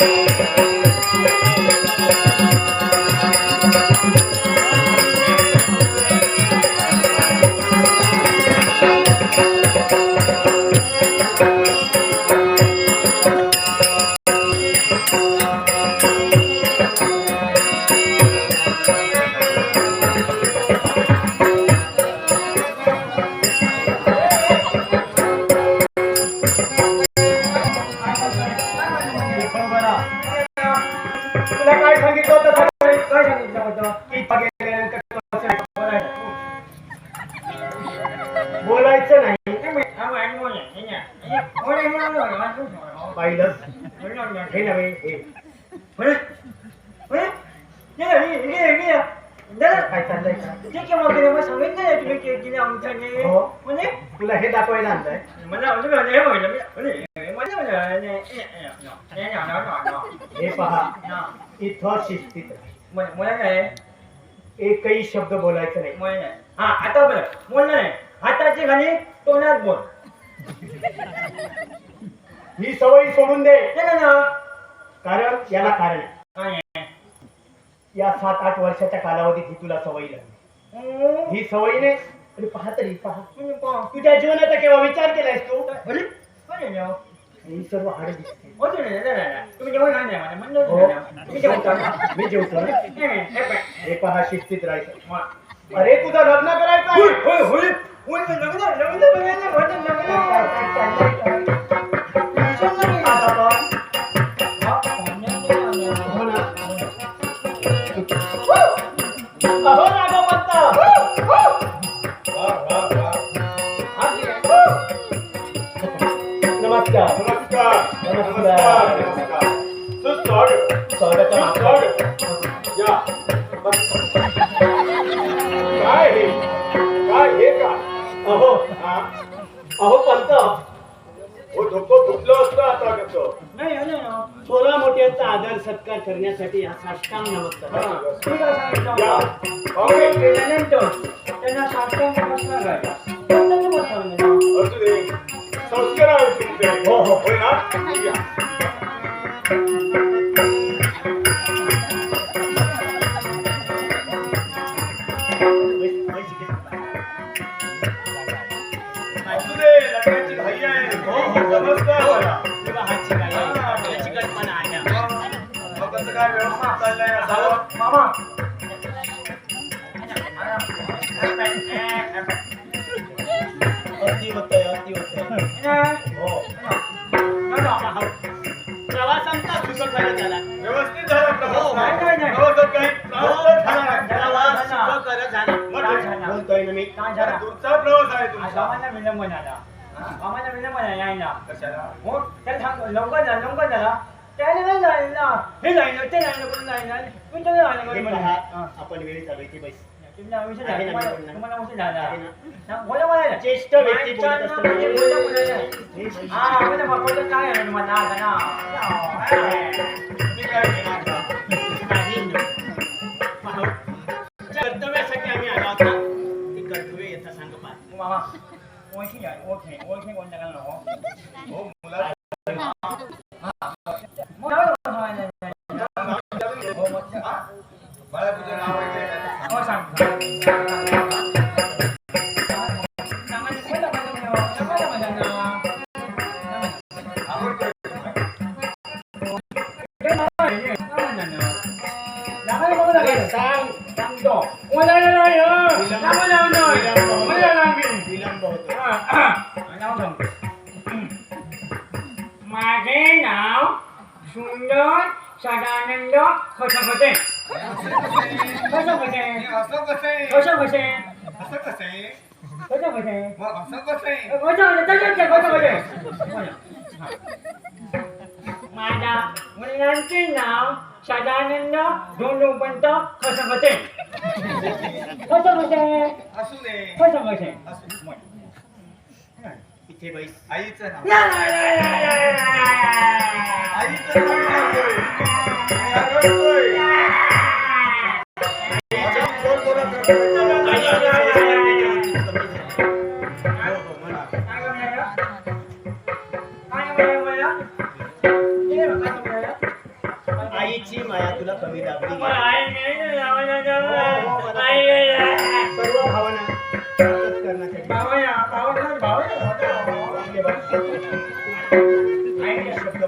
तुला हो. तुला हे दाखवायला आणलंय. हे पहा. इथं शिस्तीत राहा. एकही शब्द बोलायचा नाही. हा आता बरं. बोल नाही. हाताची खाली तोंडात बोल. ही सवय सोडून दे. नाही ना कारण याला कारण आहे. काय या सात आठ वर्षाच्या कालावधीत ही तुला सवय लागली? ही सवय नाही आणि पहा तरी पहा तुम्ही पहा. तुझ्या जीवनाचा केव्हा विचार केलायस तू अरे? ही सर्व हाड दिसते नाही, नाही, नाही, नाही. तुम्ही जेवण. म्हणलं हो. होतं ना. तुम्ही जेवण करा. मी जेवतो ना. नाही, नाही, हे पाय. हे पहा शिस्तीत राहायचं वा. अरे तुझं लग्न करायचं आहे. होय, होय. होय, ते लग्न, लग्न लग्न. मोठ्यांचा आदर सत्कार करण्यासाठी हा साष्टांग नमस्कार हा, त्यांना साष्टांग नमस्कार करायचा. त्यांना नमस्कार करायचा. असू दे संस्कार आहे तुमचे हो, हो. होय ना या. असू दे लग्नाची घाई आहे हो हो समजतंय मला मग कसं काय व्यवस्थित चाललंय असावं मामा. अति होतंय अति होतंय. हो. प्रवास आमचा सुखकर झाला व्यवस्थित झाला हो, नाही, नाही, नाही. प्रवासात काही त्रास झाला नाही. प्रवास सुखकर झाला. बरं. बोलतोय ना मी. काय झाला. दूरचा प्रवास आहे तुमचा. आम्हाला विलंब झाला आम्हाला विलंब झाला यायला कशाला? हो त्याला सांग लवकर झाला लवकर झाला त्याने नाही जाईल ना हे जाईल ते जाईल कोण जाईल ना तुमच्या नाही जायला हे कोणी पहा, हा. आपण वेळेत आलो इथे बैस तुमचा विषय आहे झाला ना, तुम्हाला मी बोलणार. तुम्हाला विषय झाला आहे ना. हा, बोला बोला ज्येष्ठ व्यक्ती बोलत असताना म्हणजे बोला बोला हे शिस्त. हा म्हणजे बापाचं काय आहे तुम्हाला आता ना तुम्ही काय घेणार का? नाही. पहा, कर्तव्यासाठी आम्ही आलो आहोत ना. ते कर्तव्य यथा सांग पाहा. मामा ओळखी आहे ओळखे ओळखे कोणत्या का माझे नाव सुंदर सदानंद खसखसे खसखसे हे असं कसं आहे? खसखसे असं कसं आहे? खसखसे मग असं कसं आहे? माझ्या मुलांचे नाव सदानंद धोंडोपंत खसखसे. खसखसे. असू दे. दे. इथे बैस. आईचं नाव. आईचं नाव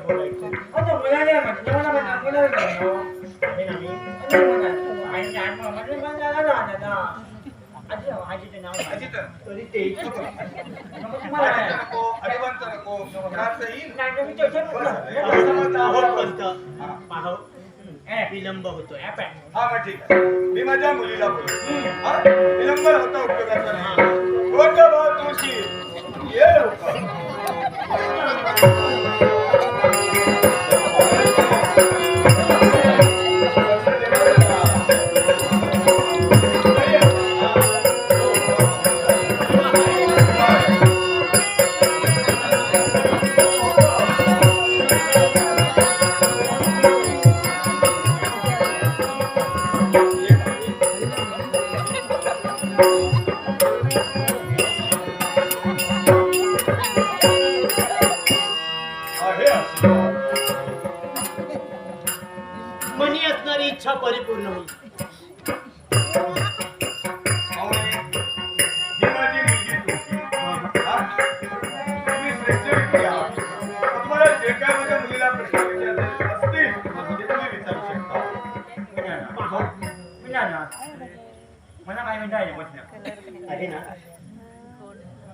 बोलायचे म्हटलं, मुलाला म्हटलं. हे नाही आणि म्हणाला, आई जाण मग म्हटलं, मला जायला लागलं ना. आजी, आजीचं नाव? अजित तरी ते नको? अजित नको येईल. नाही, नाही, मी तेवढं असं म्हटलं. विलंब होतोय हा मग ठीक आहे. मी माझ्या मुलीला बोलतो हा? विलंब होता उपयोगाचा नाही. कोणता भाव तुळशी ये लवकर. प्रश्न? आहे ना?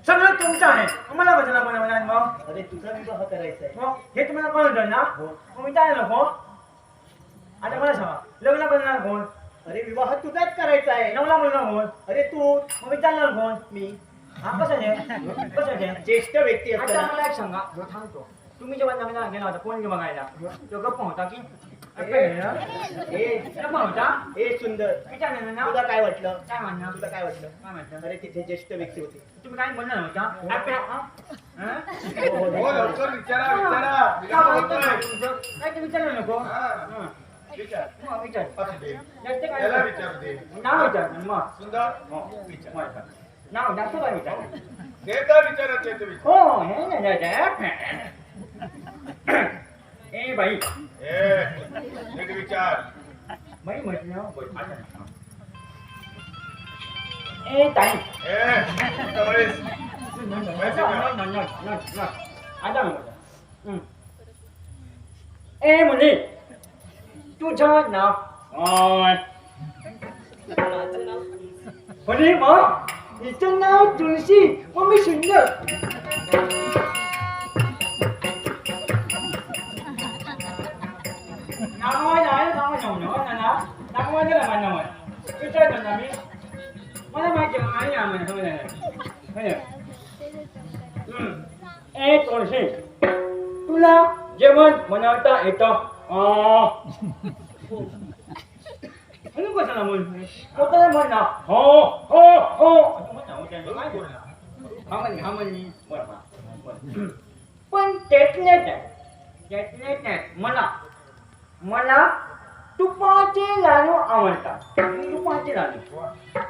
सगळं तुमचं आहे. तुम्हाला बदला बोला मला अरे तुझा विवाह करायचा आहे. हे तुम्हाला कळलं ना? हो. मी काय नको? आता मला सांगा लग्न करणार कोण? अरे विवाह तुझाच करायचा आहे. नवला मुलगा कोण? अरे तू मग विचारणार कोण? मी. हा कसं आहे? कसं आहे? ज्येष्ठ व्यक्ती आता असताना मला एक सांगा. जो थांबतो तुम्ही जेव्हा नवीन गेला होता कोण बघायला? तो गप्प होता की? होता? हे सुंदर. ना तुला काय वाटलं? काय म्हणणार तुला काय वाटलं? काय म्हणणार अरे तिथे ज्येष्ठ व्यक्ती होती. तुम्ही काय बोलणार होता? आपल्या- हा? हा? हो. लवकर विचारा विचारा. काय ते विचारलं नको? हा. विचार. विचार. असू दे. जास्त काय त्याला विचार दे. नाव विचार. मग सुंदर. हो, विचार. नाव जास्त काय विचार. हे तर विचारत आहे तुम्ही हो हे ना दादा ए बाई. ए नीट विचार. बाई म्हटलं बोल, आता नाही. ए ताई. ए त्यावेळेस आता हं. ए मुली. तुझं नाव काय मुली मग हिचं नाव तुळशी मग मी सुंदर हो हो हो असं म्हण ना, हो, त्याने काय बोलला हा म्हणे हा म्हणे बरं, बरं, बरं. पण त्यातल्या त्यात त्यातल्या त्यात मला मला तुपाचे लाडू आवडतात तुपाचे लाडू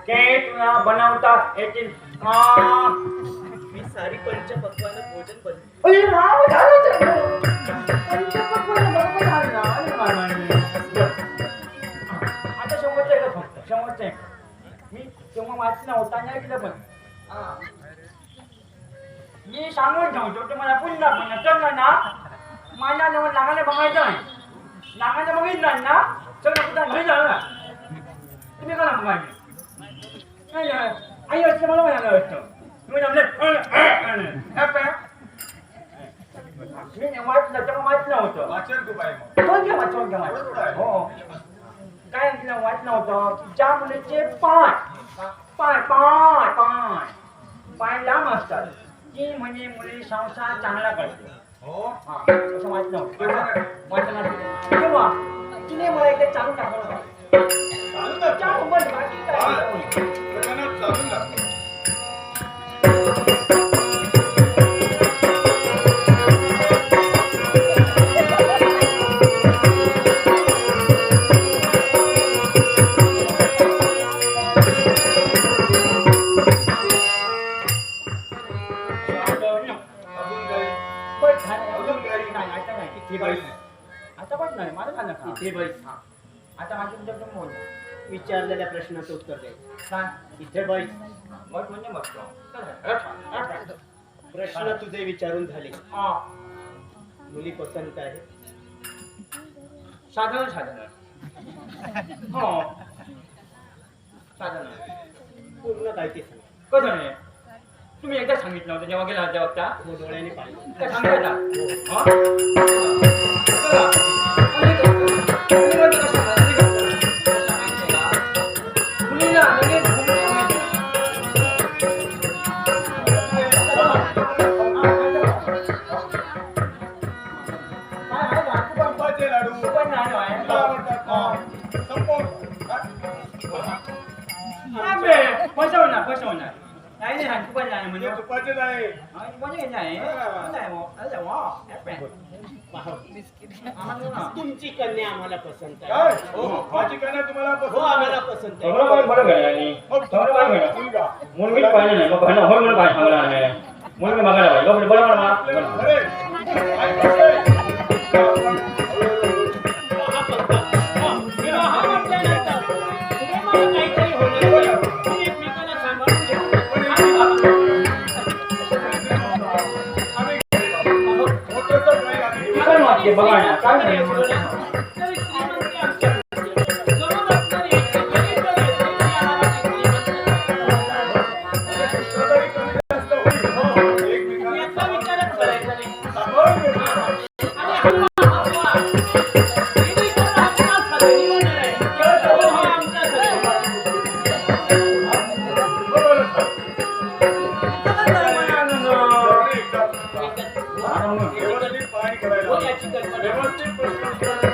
ते तुला बनवता येतील का मी सारी पंचपक्वान भोजन बनवतो अरे राव, झालं तर. पंचपक्वान्न बरोबर झालं ना. अरे वा, वा, वा. आता फक्त मी तेव्हा वाचलं होता नाही ऐकलं पण. मी सांगून ठेवतो ते मला पुन्हा पुन्हा चल ना माझ्या जवळ नागाने बघायचं आहे नागाने बघितलं ना सगळं कुठं घरी झालं. ना तुम्ही करा बघायचे? नाही नाही. आई असतं मला म्हणायला असतं तुम्ही जमले? वाचलं तेव्हा वाचलं होतं. वाचन घ्या घ्या. हो. काय वाचलं होतं? की ज्या मुलीचे पाय. पाय पाय पाय. पाय लांब असतात ती म्हणजे मुली संसार चांगला करते. हो? हा असं तेव्हा तिने मला एकदा चालू टाकलं होतं. चालू चालू बस बाकी काय. नाही. चालून लागतो प्रश्नाचं उत्तर दे. सांग इथे बैस. मग म्हणजे बसतो प्रश्न तुझे विचारून झाले. हा. मुली पसंत आहे. साधारण साधारण. हो. साधारण. पूर्ण काय ते सांग. कसं नाही तुम्ही एकदा सांगितलं होतं जेव्हा गेला होता तेव्हा. हो डोळ्याने पाहिजे काय तुमची कन्या आम्हाला पसंत काय आहे हो हो माझी कन्या तुम्हाला हो पसंत आम्हाला आहे? पसंत आहे पण बरं घडलं आणि मग तुम्हाला काय घडलं मुलगा. आपल्याला. खरे. घेऊ. काय वाटते बघा ना काय व्यवस्थित प्रश्न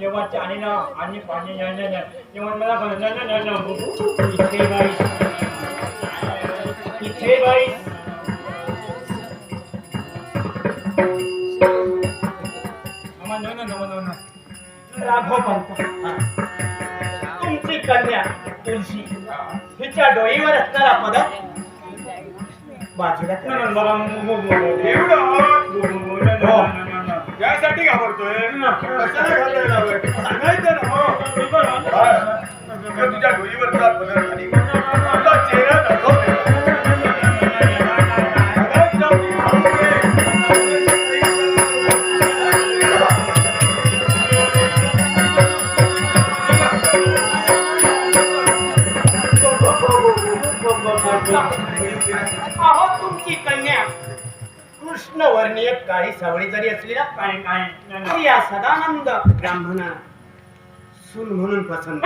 जेव्हाचे आणि ना आणि पाणी नाही नाही नाही जेवण मला म्हणू नाही नाही नाही नाही इथे बाई इथे बाई नमन राघव पंत. तुमची कन्या तुळशी. हिच्या डोईवर असणारा पदक बाजूला करा. हो. यासाठी घाबरतोय. कशाला घाबरायला हवंय? सांगायचं ना हो. तुझ्या तुझ्या डोईवरचा पदर खाली तुझा चेहरा दाखवते अहो तुमची कन्या कृष्णवर्णीय काळी सावळी जरी असली ना काय काय तरी या सदानंद ब्राह्मणा सून म्हणून पसंत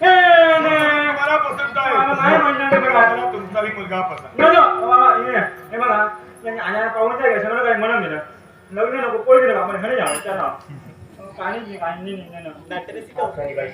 मला पसंत आहे मला तुमचाही मुलगा पसंत हे पाहून सगळं काही म्हणून दिलं लग्न नको पोळी दिलं आपण घरी जाऊ त्याला पाणी पाणी नाही